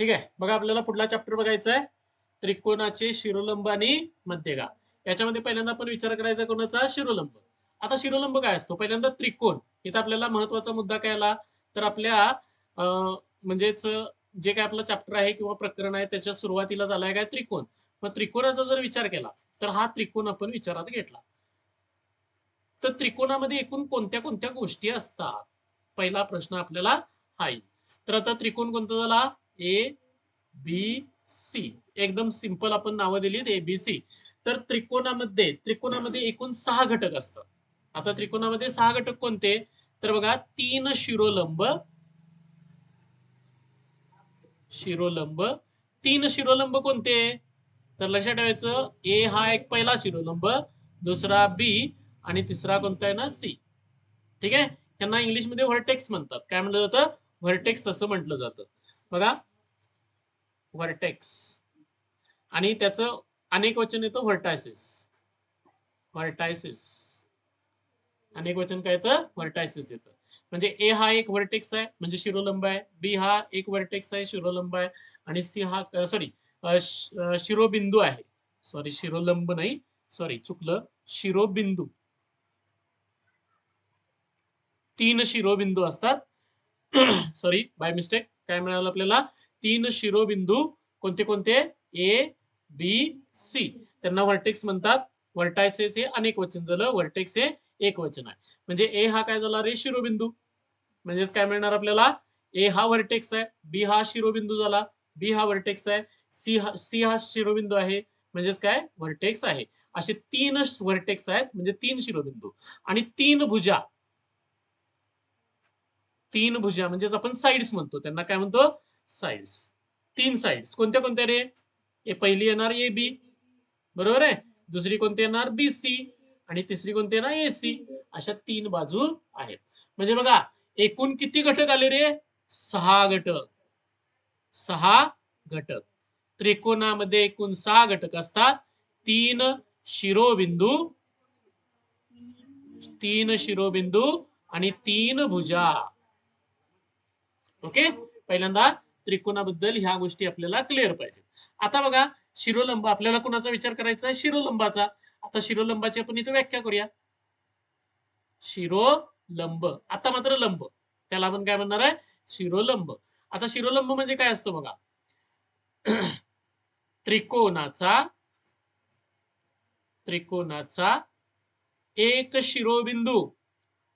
ठीक आहे? बघा आपल्याला पुढला चॅप्टर बघायचा आहे. त्रिकोणाचे शिरोलंब आणि मध्यगा. याच्यामध्ये पहिल्यांदा आपण विचार करायचा कोणाचा? शिरोलंब. आता शिरोलंब काय असतो? पहिल्यांदा त्रिकोण. इथं आपल्याला महत्त्वाचा मुद्दा काय आला? तर आपल्या म्हणजेच जे काय आपलं चॅप्टर आहे किंवा प्रकरण आहे त्याच्या सुरुवातीला झालाय काय? त्रिकोण. मग त्रिकोणाचा जर विचार केला तर हा त्रिकोण आपण विचारात घेतला. तर त्रिकोणामध्ये एकूण कोणत्या कोणत्या गोष्टी असतात? पहिला प्रश्न आपल्याला हा येईल तर आता त्रिकोण कोणता झाला? ए बी सी एकदम सिंपल आपण नावं दिलीत ए बी सी तर त्रिकोणामध्ये त्रिकोणामध्ये एकूण सहा घटक असतात. आता त्रिकोणामध्ये सहा घटक कोणते? तर बघा तीन शिरोलंब शिरोलंब तीन शिरोलंब कोणते? तर लक्षात ठेवायचं ए हा एक पहिला शिरोलंब दुसरा बी आणि तिसरा कोणता आहे ना सी ठीक आहे? त्यांना इंग्लिशमध्ये व्हर्टेक्स म्हणतात. काय म्हणलं जातं? व्हर्टेक्स असं म्हटलं जातं. बघा व्हर्टेक्स. आणि त्याचं अनेक वचन येतं व्हर्टायसिस. व्हर्टायसिस. अनेक वचन काय येतं? व्हर्टायसिस येतं. म्हणजे ए हा एक व्हर्टेक्स आहे म्हणजे शिरोलंब आहे. बी हा एक व्हर्टेक्स आहे शिरोलंब आहे. आणि सी हा सॉरी शिरोबिंदू आहे. सॉरी शिरोलंब नाही. सॉरी चुकलं. शिरोबिंदू. तीन शिरोबिंदू असतात. सॉरी बाय मिस्टेक काय मिळालं आपल्याला? तीन शिरोबिंदू कोणते कोणते? ए बी सी त्यांना व्हर्टेक्स म्हणतात. व्हर्टायसेस हे अनेक वचन झालं. व्हर्टेक्स हे एक वचन आहे. म्हणजे ए हा काय झाला रे? शिरोबिंदू. म्हणजेच काय मिळणार आपल्याला? ए हा व्हर्टेक्स आहे. बी हा शिरोबिंदू झाला. बी हा व्हर्टेक्स आहे. सी हा सी हा शिरोबिंदू आहे. म्हणजेच काय? व्हर्टेक्स आहे. असे तीन व्हर्टेक्स आहेत. म्हणजे तीन शिरोबिंदू. आणि तीन भुजा. तीन भुजा. म्हणजेच आपण साइड्स म्हणतो. त्यांना काय म्हणतो? साइड्स तीन साइड्स कोणत्या कोणत्या रे? ए पहिली येणार ए बी. बरोबर आहे? दुसरी कोणती येणार? B C. आणि तिसरी कोणती येणार? A C. अशा तीन बाजू आहेत. म्हणजे बघा एकूण किती घटक आले रे? सहा घटक. सहा घटक. त्रिकोणामध्ये एकूण सहा घटक असतात. तीन शिरोबिंदू तीन शिरोबिंदू आणि तीन भुजा. ओके? पहिल्यांदा त्रिकोणाबद्दल ह्या गोष्टी आपल्याला क्लिअर पाहिजे आता बघा शिरोलंब आपल्याला कुणाचा विचार करायचा आहे? शिरोलंबाचा. आता शिरोलंबाची आपण इथे व्याख्या करूया. शिरोलंब. आता मात्र लंब. त्याला आपण काय म्हणणार आहे? शिरोलंब. आता शिरोलंब म्हणजे काय असतो बघा? त्रिकोणाचा त्रिकोणाचा एक शिरोबिंदू.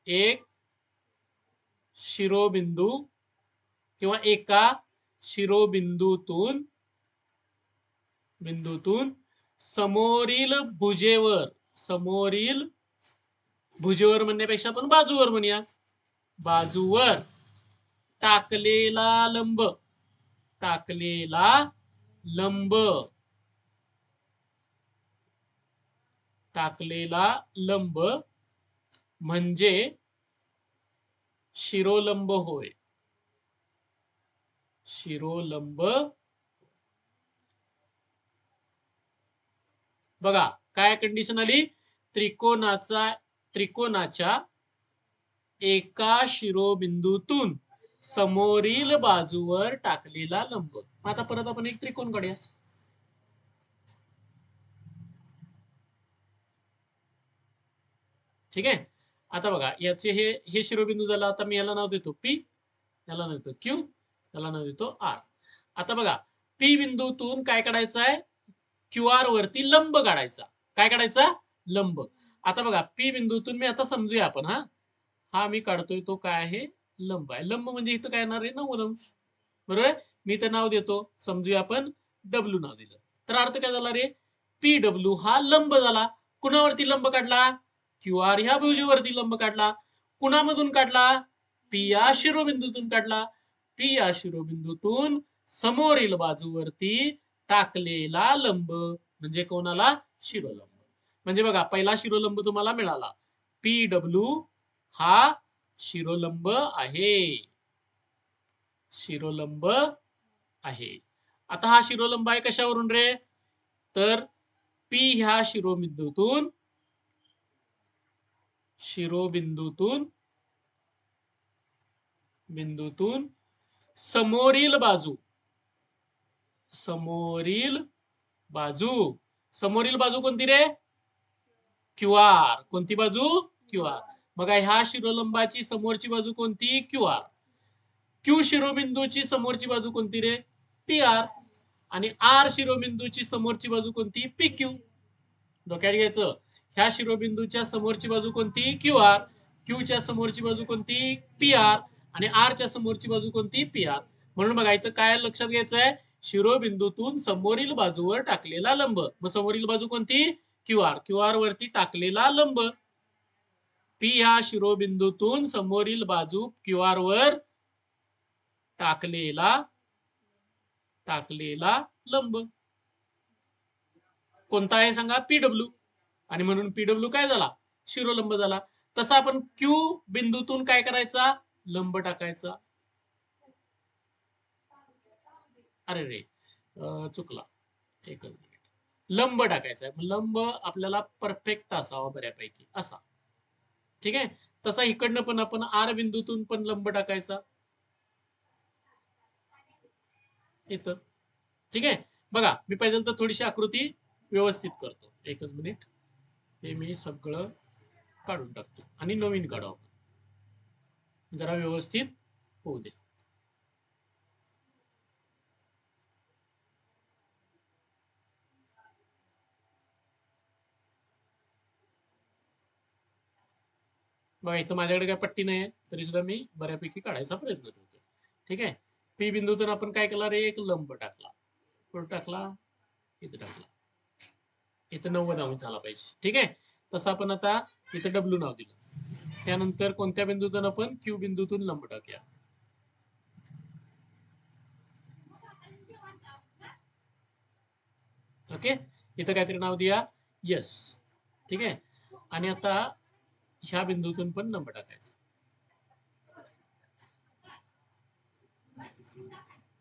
एक शिरोबिंदू किंवा एका शिरोबिंदूतून बिंदूतून समोरील भुजेवर समोरील भुजेवर म्हणण्यापेक्षा आपण बाजूवर म्हणूया. बाजूवर टाकलेला लंब टाकलेला लंब टाकलेला लंब म्हणजे शिरोलंब होय. शिरोलंब. बघा काय कंडिशन आली? त्रिकोणाचा त्रिकोणाच्या एका शिरोबिंदूतून समोरील बाजूवर टाकलेला लंब. आता परत आपण एक त्रिकोण काढूया. ठीक आहे? आता बघा याचे हे हे शिरोबिंदू झाला आता मी याला नाव देतो. पी. याला नाव देतो. क्यू. त्याला नाव देतो आर आता बघा पी बिंदूतून काय काढायचं आहे? क्यू आर वरती लंब काढायचा. काय काढायचा? लंब. आता बघा पी बिंदूतून मी आता समजूया आपण हा. हा मी काढतोय तो काय आहे? लंब आहे. लंब म्हणजे इथं काय येणार आहे? नव्वद अंश. बरोबर? मी तर नाव देतो. समजूया आपण. डब्ल्यू नाव दिलं. तर अर्थ काय झाला रे? पी डब्ल्यू हा लंब झाला. कुणावरती लंब काढला? क्यू आर ह्या भुजेवरती लंब काढला. कुणामधून काढला? पी या शिरोबिंदूतून काढला. पी या शिरोबिंदूतून समोरील बाजूवरती टाकलेला लंब. म्हणजे कोणाला? शिरोलंब. म्हणजे बघा पहिला शिरोलंब तुम्हाला मिळाला. पी डब्ल्यू हा शिरोलंब आहे. शिरोलंब आहे. आता हा शिरोलंब आहे कशावरून रे? तर पी ह्या शिरोबिंदूतून शिरोबिंदूतून बिंदूतून समोरील बाजू. समोरील बाजू. समोरील बाजू कोणती रे? Q R. कोणती बाजू? Q R. बघा ह्या शिरोलंबाची समोरची बाजू कोणती? Q R. क्यू शिरोबिंदूची समोरची बाजू कोणती रे? P R. आणि आर शिरोबिंदूची समोरची बाजू कोणती? P Q. डोक्यात घ्यायचं. ह्या शिरोबिंदूच्या समोरची बाजू कोणती? Q R. क्यूच्या समोरची बाजू कोणती? P R. आणि आरच्या समोरची बाजू कोणती? पी आर म्हणून बघा इथं काय लक्षात घ्यायचं आहे शिरोबिंदूतून समोरील बाजूवर टाकलेला लंब. मग समोरील बाजू कोणती? क्यू आर क्यू आर वरती टाकलेला लंब. पी ह्या शिरोबिंदूतून समोरील बाजू क्यू आर वर टाकलेला टाकलेला लंब. कोणता आहे सांगा? पीडब्ल्यू आणि म्हणून पीडब्ल्यू काय झाला? शिरोलंब झाला. तसा आपण क्यू बिंदूतून काय करायचा? लंब टाकायचा. अरे रे चुकला. एकच मिनिट. लंब टाकायचा. आहे लंब आपल्याला परफेक्ट असावा बऱ्यापैकी. असा. ठीक आहे? तसा इकडनं पण आपण आर बिंदूतून पण लंब टाकायचा. इथं. ठीक आहे? बघा मी पहिल्यांदा थोडीशी आकृती व्यवस्थित करतो. एकच मिनिट. हे मी सगळं काढून टाकतो. आणि नवीन काढू जरा व्यवस्थित होऊ दे. बघा इथं माझ्याकडे काय पट्टी नाही तरी सुद्धा मी बऱ्यापैकी काढायचा प्रयत्न करतो ठीक आहे? पी बिंदूतून आपण काय केला रे? एक लंब टाकला. कुठं टाकला इथं टाकला. इथं नव्वद अंश झाला पाहिजे. ठीक आहे? तसं आपण आता इथं डब्ल्यू नाव दिलं. त्यानंतर कोणत्या बिंदूतून आपण? क्यू बिंदूतून लंब टाकूया. ओके इथं काहीतरी नाव दिया. यस ठीक आहे? आणि आता ह्या बिंदूतून पण लंब टाकायचा.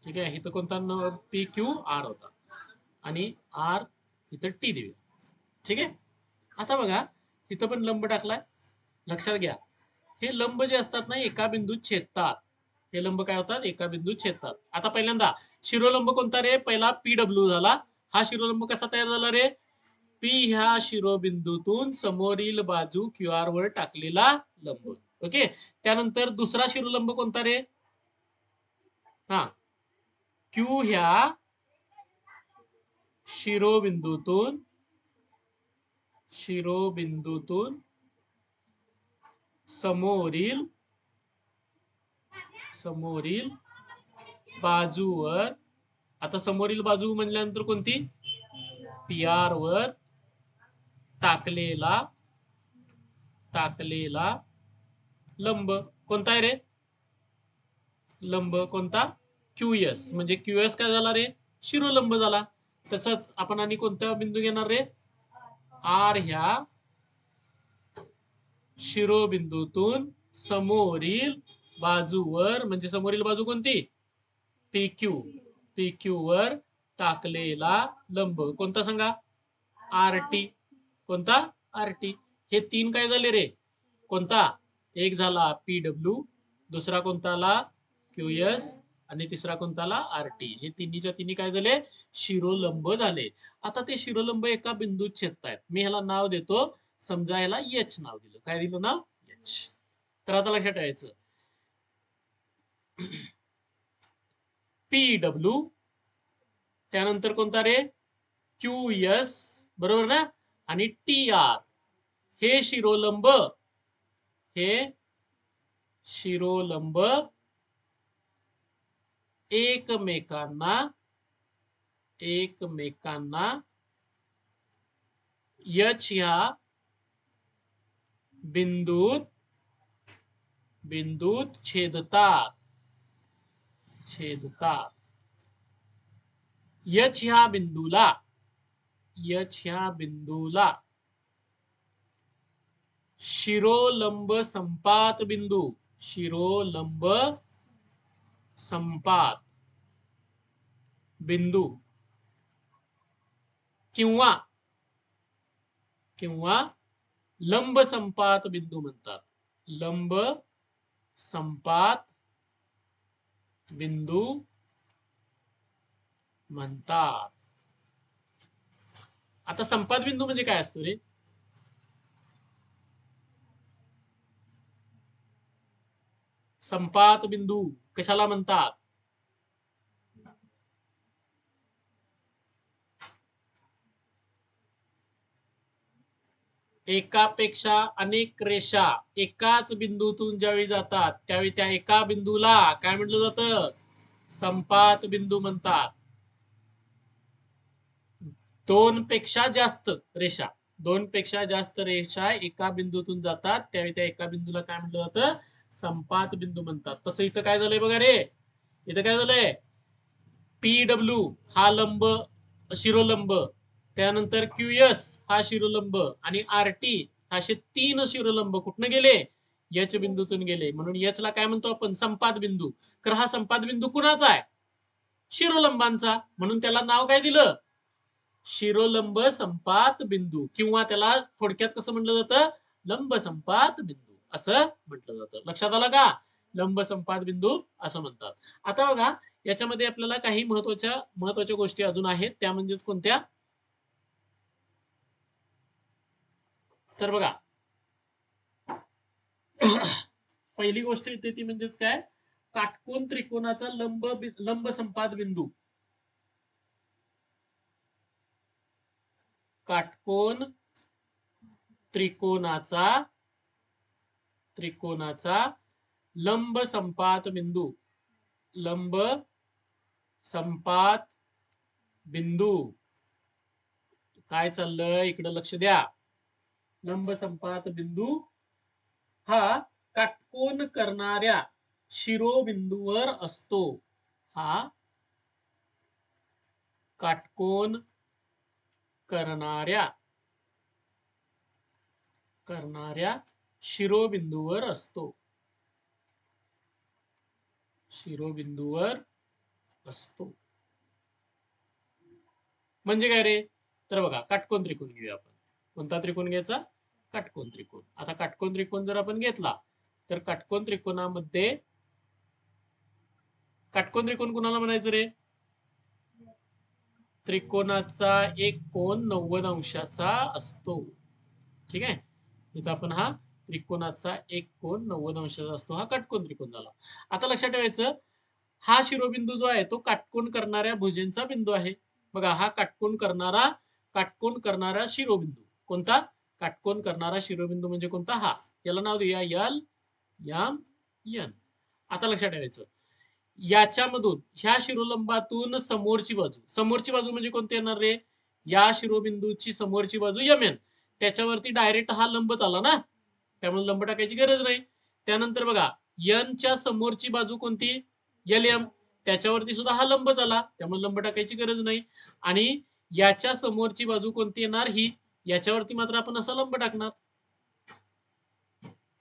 ठीक आहे? इथं कोणता पी क्यू आर होता. आणि आर इथं टी देऊया. ठीक आहे? आता बघा इथं पण लंब टाकलाय. लक्षात घ्या. हे लंब जे असतात ना एका बिंदूत छेदतात. हे लंब काय होतात? एका बिंदूत छेदतात. आता पहिल्यांदा शिरोलंब कोणता रे? पहिला पी डब्ल्यू झाला. हा शिरोलंब कसा तयार झाला रे? पी ह्या शिरोबिंदूतून समोरील बाजू क्यू आर वर टाकलेला लंब. ओके? त्यानंतर दुसरा शिरोलंब कोणता रे? हा. क्यू ह्या शिरोबिंदूतून शिरोबिंदूतून समोरील समोरील बाजूवर. आता समोरील बाजू म्हणल्यानंतर कोणती? पी आर वर टाकलेला टाकलेला लंब. कोणता आहे रे? लंब कोणता? क्यूएस. म्हणजे क्यूएस काय झाला रे? शिरोलंब झाला. तसंच आपण आणि कोणता बिंदू घेणार रे? आर ह्या शिरोबिंदूतून समोरील बाजूवर म्हणजे समोरील बाजू कोणती? पी क्यू पी क्यू वर टाकलेला लंब. कोणता सांगा? आर टी कोणता? आर टी हे तीन काय झाले रे? कोणता? एक झाला पी डब्ल्यू दुसरा कोणताला क्यू एस आणि तिसरा कोणताला आर टी हे तिन्हीच्या तिन्ही काय झाले? शिरोलंब झाले. आता ते शिरोलंब एका बिंदूत छेदतायत. मी ह्याला नाव देतो. समजा ह्याला एच नाव दिलं. काय दिलं नाव? एच तर आता लक्षात ठेवायचं. पी डब्ल्यू त्यानंतर कोणता रे? क्यू एस बरोबर ना? आणि टी आर. हे शिरोलंब हे शिरोलंब एकमेकांना एकमेकांना यच ह्या बिंदूत बिंदूत छेदतात. छेदतात. यच ह्या बिंदूला यच ह्या बिंदूला. शिरोलंब संपात बिंदू शिरोलंब संपात बिंदू. किंवा किंवा लंब संपात बिंदू म्हणतात. लंब संपात बिंदू म्हणतात. आता संपात बिंदू म्हणजे काय असतो रे? संपात बिंदू कशाला म्हणतात? एकापेक्षा अनेक रेषा एकाच बिंदूतून ज्यावेळी जातात त्यावेळी त्या एका बिंदूला काय म्हटलं जातं? संपात बिंदू म्हणतात. दोन पेक्षा जास्त रेषा दोन पेक्षा जास्त रेषा एका बिंदूतून जातात त्यावेळी त्या एका बिंदूला काय म्हटलं जातं? संपात बिंदू म्हणतात. तसं इथं काय झालंय बघा रे? इथं काय झालंय? पीडब्ल्यू हा लंब शिरोलंब त्यानंतर क्यू एस हा शिरोलंब आणि आर टी असे तीन शिरोलंब कुठनं गेले? यच बिंदूतून गेले. म्हणून यच ला काय म्हणतो आपण? संपाद बिंदू. तर हा संपाद बिंदू कुणाचा आहे? शिरोलंबांचा. म्हणून त्याला नाव काय दिलं? शिरोलंब संपात बिंदू. किंवा त्याला थोडक्यात कसं म्हटलं जातं? लंब संपात बिंदू. असं म्हटलं जातं. लक्षात आलं का? लंब संपात बिंदू असं म्हणतात. आता बघा याच्यामध्ये आपल्याला काही महत्त्वाच्या महत्त्वाच्या गोष्टी अजून आहेत. त्या म्हणजेच कोणत्या? तर बघा. पहिली गोष्ट येते ती म्हणजेच काय? काटकोन त्रिकोणाचा लंब लंब संपाद बिंदू काटकोन त्रिकोणाचा त्रिकोणाचा लंब संपात बिंदू लंब संपात बिंदू काय चाललंय? इकडे लक्ष द्या. लंब संपात बिंदू हा काटकोन करणाऱ्या शिरोबिंदूवर असतो. हा काटकोन करणाऱ्या करणाऱ्या शिरोबिंदूवर असतो. शिरोबिंदूवर असतो. म्हणजे काय रे? तर बघा काटकोन त्रिकोण घेऊया आपण. कोणता त्रिकोण घ्यायचा? काटकोन त्रिकोण. आता काटकोन त्रिकोण जर आपण घेतला तर काटकोन त्रिकोणामध्ये काटकोन त्रिकोण कुणाला म्हणायचं रे? त्रिकोणाचा एक कोण नव्वद अंशाचा असतो. ठीक आहे? इथं आपण हा त्रिकोणाचा एक कोण नव्वद अंशाचा असतो हा काटकोन त्रिकोण झाला. आता लक्षात ठेवायचं हा शिरोबिंदू जो आहे तो काटकोण करणाऱ्या भुजेंचा बिंदू आहे. बघा हा काटकोण करणारा काटकोण करणारा शिरोबिंदू. कोणता? काटकोन करणारा शिरोबिंदू म्हणजे कोणता? हा. याला नाव देऊया यल यम यन. आता लक्षात ठेवायचं. याच्यामधून ह्या शिरोलंबातून समोरची बाजू. समोरची बाजू म्हणजे कोणती येणार रे? या शिरोबिंदूची समोरची बाजू यम एन त्याच्यावरती डायरेक्ट हा लंब चाला ना? त्यामुळे लंब टाकायची गरज नाही. त्यानंतर बघा यनच्या समोरची बाजू कोणती? यल एम त्याच्यावरती सुद्धा हा लंब झाला त्यामुळे लंब टाकायची गरज नाही. आणि याच्या समोरची बाजू कोणती येणार? ही याच्यावरती मात्र आपण असा लंब टाकणार.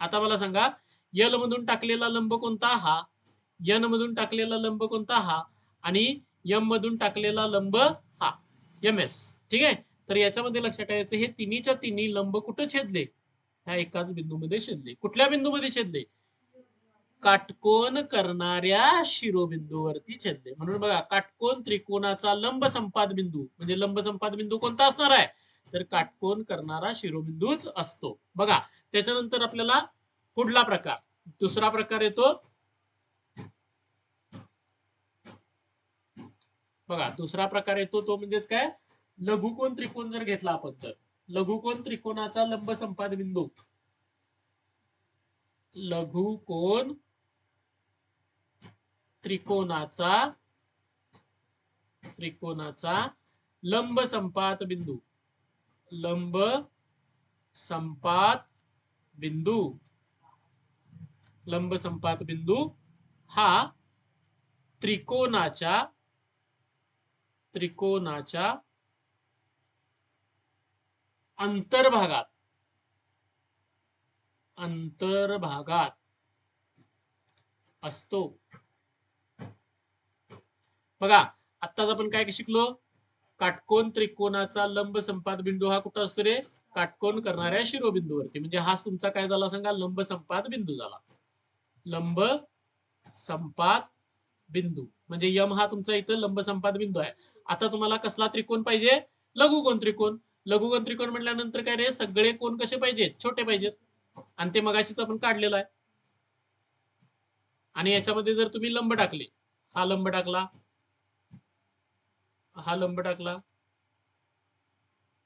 आता मला सांगा यल मधून टाकलेला लंब कोणता? हा. यन मधून टाकलेला लंब कोणता? हा. आणि यम मधून टाकलेला लंब हा. M S. ठीक आहे? तर याच्यामध्ये लक्षात ठेवायचं हे तिन्हीच्या तिन्ही लंब कुठं छेदले? ह्या एकाच बिंदूमध्ये छेदले. कुठल्या बिंदूमध्ये छेदले? काटकोन करणाऱ्या शिरोबिंदूवरती छेदले. म्हणून बघा काटकोन त्रिकोणाचा लंब संपाद बिंदू म्हणजे लंब संपाद बिंदू कोणता असणार आहे? तर काटकोन करणारा शिरोबिंदूच असतो. बघा त्याच्यानंतर आपल्याला पुढला प्रकार दुसरा प्रकार येतो. बघा दुसरा प्रकार येतो तो म्हणजेच काय? लघुकोन त्रिकोण जर घेतला आपण तर. लघुकोन त्रिकोणाचा लंब संपाद बिंदू लघुकोन त्रिकोणाचा त्रिकोणाचा लंब संपात बिंदू लंब संपात बिंदू. लंब संपात बिंदू हा त्रिकोणाच्या त्रिकोणाच्या अंतर्भागात अंतर्भागात असतो. बघा आत्ताच आपण काय शिकलो? काटकोन त्रिकोणाचा लंब संपात बिंदू हा कुठं असतो रे? काटकोन करणाऱ्या शिरोबिंदूवरती. म्हणजे हा तुमचा काय झाला सांगा? लंब संपात बिंदू झाला. लंब संपात बिंदू म्हणजे यम हा तुमचा इथं लंब संपाद बिंदू आहे. आता तुम्हाला कसला त्रिकोण पाहिजे? लघुकोन त्रिकोण. लघुकोन त्रिकोण म्हटल्यानंतर काय रे? सगळे कोण कसे पाहिजेत? छोटे पाहिजेत. आणि ते मगाशीच आपण काढलेलं आहे. आणि याच्यामध्ये जर तुम्ही लंब टाकले हा लंब टाकला. हा लंब टाकला.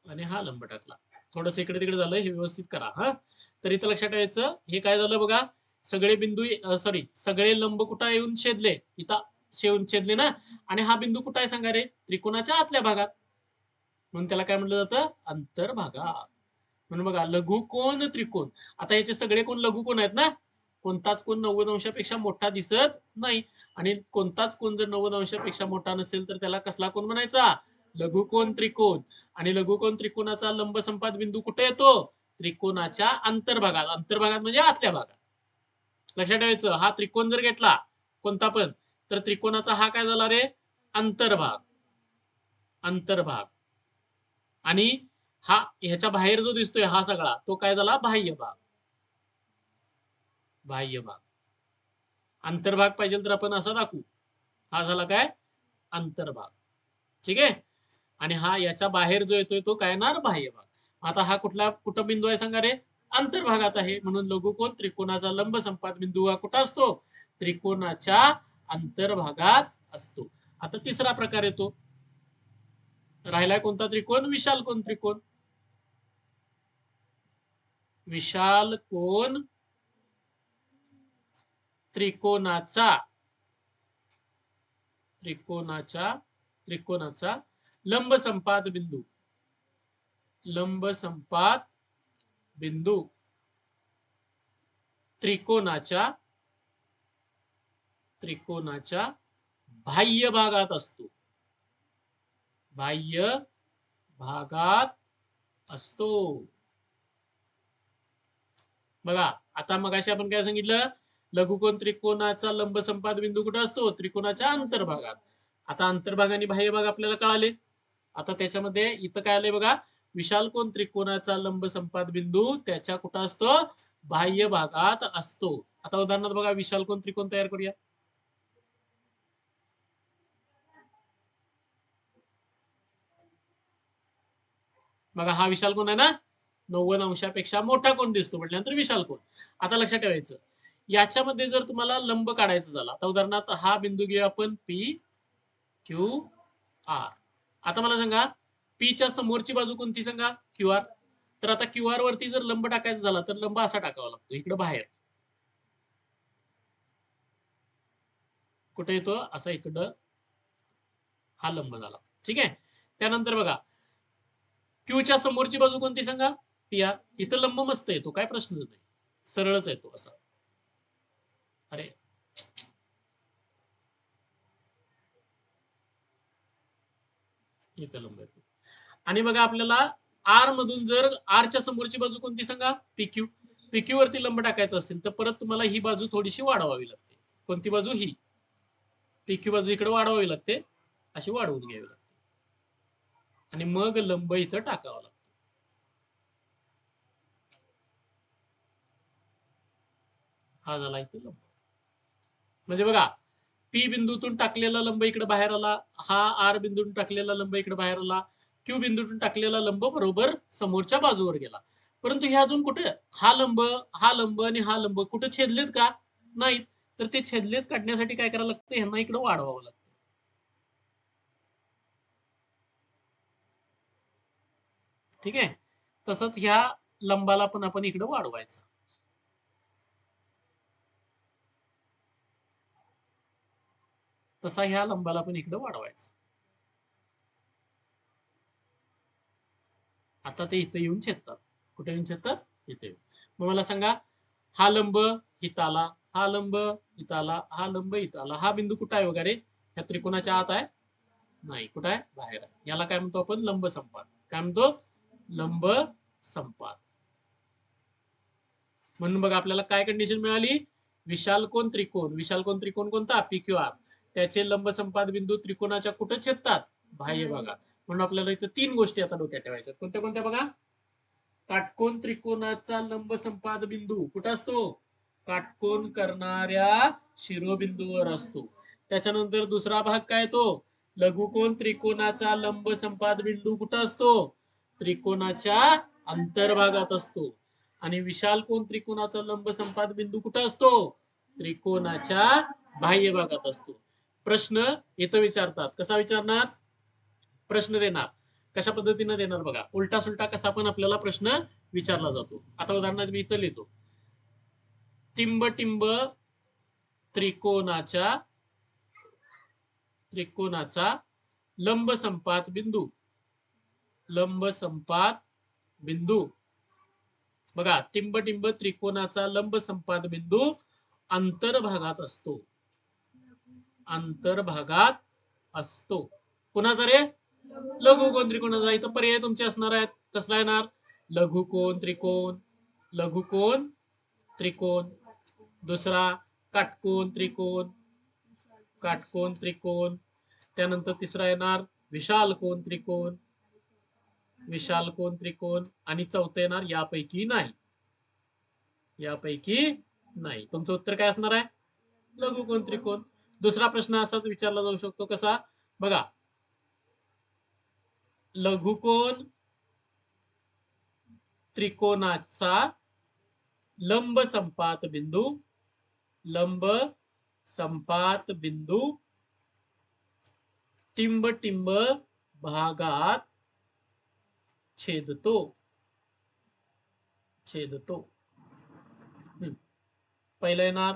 आणि हा लंब टाकला. थोडस इकडे तिकडे झालं हे व्यवस्थित करा हा? तर इथं लक्षात ठेवायचं हे काय झालं बघा? सगळे बिंदू सॉरी सगळे लंब कुठं येऊन छेदले? इथं शेवून छेदले ना? आणि हा बिंदू कुठं आहे सांगा रे? त्रिकोणाच्या आतल्या भागात. म्हणून त्याला काय म्हटलं जातं? अंतर्भागा म्हणून बघा लघु कोण त्रिकोण. आता याचे सगळे कोण लघु कोण आहेत ना? कोणताच कोण नव्वद अंशापेक्षा मोठा दिसत नाही. आणि कोणताच कोण जर नव्वद अंशापेक्षा मोठा नसेल तर त्याला कसला कोण म्हणायचा? लघुकोण त्रिकोण. आणि लघुकोण त्रिकोणाचा लंब संपात बिंदू कुठे येतो? त्रिकोणाच्या अंतर्भागात. अंतर्भागात म्हणजे आतल्या भागात. लक्षात ठेवायचं हा त्रिकोण जर घेतला कोणता पण तर त्रिकोणाचा हा काय झाला रे? अंतर्भाग. अंतर्भाग. आणि हा ह्याच्या बाहेर जो दिसतोय हा सगळा तो काय झाला? बाह्य भाग. बाह्य भाग. अंतर्भाग पाहिजे तर आपण असा दाखवू. हा झाला काय? अंतर्भाग. ठीक आहे? आणि हा याच्या बाहेर जो येतोय तो काय येणार? बाह्य भाग. आता हा कुठला कुठं बिंदू आहे सांगा रे? अंतर्भागात आहे. म्हणून लघुकोण त्रिकोणाचा लंब संपाद बिंदू हा कुठं असतो? त्रिकोणाच्या अंतर्भागात असतो. आता तिसरा प्रकार येतो. राहिलाय कोणता त्रिकोण? विशाल कोण त्रिकोण? विशाल कोण त्रिकोणाचा त्रिकोणाच्या त्रिकोणाचा लंब संपाद बिंदू. लंब संपाद बिंदू. त्रिकोणाच्या त्रिकोणाच्या बाह्य भागात असतो. बाह्य भागात असतो. बघा आता मग आपण काय सांगितलं? लघुकोण त्रिकोणाचा लंब संपाद बिंदू कुठं असतो? त्रिकोणाच्या अंतर्भागात. आता अंतर्भाग आणि बाह्य भाग आपल्याला कळाले. आता त्याच्यामध्ये इथं काय आलंय बघा? विशाल कोण त्रिकोणाचा लंब संपाद बिंदू त्याच्या कुठं असतो? बाह्य भागात असतो. आता उदाहरणार्थ बघा विशाल कोण त्रिकोण तयार करूया. बघा हा विशाल कोण आहे ना? नव्वद अंशापेक्षा मोठा कोण दिसतो म्हटल्यानंतर विशाल कोण आता लक्षात ठेवायचं. याच्यामध्ये जर तुम्हाला लंब काढायचा झाला आता उदाहरणार्थ हा बिंदू घेऊ आपण पी क्यू आर आता मला सांगा पीच्या च्या समोरची बाजू कोणती सांगा? क्यू आर तर आता क्यू आर वरती जर लंब टाकायचा झाला तर लंब असा टाकावा लागतो इकडे बाहेर. कुठे येतो? असा इकडं हा लंब झाला. ठीक आहे? त्यानंतर बघा क्यूच्या च्या समोरची बाजू कोणती सांगा? पी आर इथं लंब मस्त येतो काय प्रश्न नाही. सरळच येतो असा. अरे. लंब आणि बघा आपल्याला आर मधून जर आरच्या समोरची बाजू कोणती सांगा? पीक्यू पीक्यू वरती लंब टाकायचा असेल तर परत तुम्हाला ही बाजू थोडीशी वाढवावी लागते. कोणती बाजू? ही. पीक्यू बाजू इकडे वाढवावी लागते. अशी वाढवून घ्यावी लागते. आणि मग लंब इथं टाकावा लागतो. हा झाला इथे लंब. म्हणजे बघा पी बिंदूतून टाकलेला लंब इकडे बाहेर आला हा आर बिंदूतून टाकलेला लंब इकडे बाहेर आला क्यू बिंदूतून टाकलेला लंब बरोबर समोरच्या बाजूवर गेला. परंतु हे अजून कुठे? हा लंब हा लंब आणि हा लंब कुठे छेदलेत का? नाहीत. तर ते छेदलेत काढण्यासाठी काय करावं लागतं? ह्यांना इकडे वाढवावं लागतं. ठीक आहे? तसंच ह्या लंबाला पण आपण इकडे वाढवायचं. तसा ह्या लंबाला पण इकडे वाढवायचा. आता ते इथं येऊन छेदतात. कुठे येऊन छेदतात? इथे मग मला सांगा हा लंब हिताला हा लंब इताला हा लंब इथं हा बिंदू कुठं आहे वगैरे? ह्या त्रिकोणाच्या आत आहे? नाही. कुठं आहे? बाहेर आहे. याला काय म्हणतो आपण? लंब संपाद काय म्हणतो? लंब संपाद म्हणून बघा आपल्याला काय कंडिशन मिळाली? विशाल कोण त्रिकोण. विशाल कोण त्रिकोण कोणता? पीक्यू आर त्याचे लंब संपाद बिंदू त्रिकोणाच्या कुठं छेदतात? बाह्य भागात. म्हणून आपल्याला इथं तीन गोष्टी आता डोक्यात ठेवायच्या कोणत्या कोणत्या बघा? काटकोन त्रिकोणाचा लंब संपाद बिंदू. कुठं असतो? काटकोन करणाऱ्या शिरोबिंदूवर असतो. त्याच्यानंतर दुसरा भाग काय तो? लघुकोण त्रिकोणाचा लंब संपाद बिंदू कुठं असतो? त्रिकोणाच्या अंतर्भागात असतो. आणि विशाल कोण त्रिकोणाचा लंब संपाद बिंदू कुठं असतो? त्रिकोणाच्या बाह्य भागात असतो. प्रश्न इथं विचारतात. कसा विचारणार? प्रश्न देणार. कशा पद्धतीने देणार बघा. उलटा सुलटा कसा पण आपल्याला प्रश्न विचारला जातो. आता उदाहरणार्थ मी इथं लिहितो. टिंब टिंब त्रिकोणाच्या त्रिकोणाचा लंब संपात बिंदू. लंब संपात बिंदू. बघा टिंब टिंब त्रिकोणाचा लंब संपात बिंदू अंतर्भागात असतो. अंतर्भागात असतो. कुणाचा रे? लघुकोन त्रिकोणाचा? इथं पर्याय तुमचे असणार आहेत. कसला येणार? लघुकोन त्रिकोण? लघुकोन त्रिकोण? दुसरा काटकोन त्रिकोण. काटकोन त्रिकोण. त्यानंतर तिसरा येणार विशाल कोण त्रिकोण? विशाल कोण त्रिकोण? आणि चौथं येणार यापैकी नाही. यापैकी नाही. तुमचं उत्तर काय असणार आहे? लघुकोन त्रिकोण? दुसरा प्रश्न असाच विचारला जाऊ शकतो कसा? बघा. लघुकोण त्रिकोणाचा लंब संपात बिंदू लंब संपात बिंदू टिंब टिंब भागात छेदतो. छेदतो. पहिला पहिलं येणार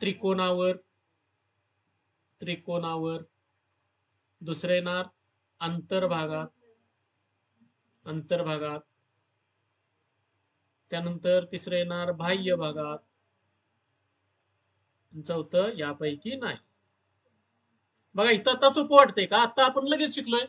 त्रिकोणावर. त्रिकोणावर. दुसरे येणार अंतर्भागात अंतर्भागात. त्यानंतर तिसरे येणार बाह्य भागात. चौथं यापैकी नाही. बघा इथं आता सोपं वाटतंय का? आता आपण लगेच शिकलोय.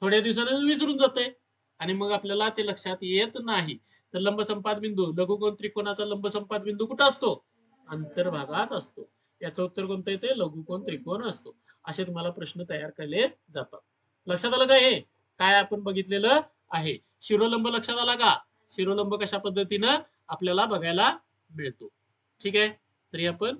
थोड्या दिवसाने विसरून जाते आणि मग आपल्याला ते लक्षात येत नाही. तर लंबसंपाद बिंदू लघुकोण त्रिकोणाचा लंबसंपाद बिंदू कुठं असतो? अंतर्भागात असतो. याचं उत्तर कोणतं येते लघुकोन त्रिकोण असतो. असे तुम्हाला प्रश्न तयार केले जातात. लक्षात आलं का हे? काय आपण बघितलेलं आहे? शिरोलंब लक्षात आला का? शिरोलंब कशा पद्धतीनं आपल्याला बघायला मिळतो. ठीक आहे? तरी आपण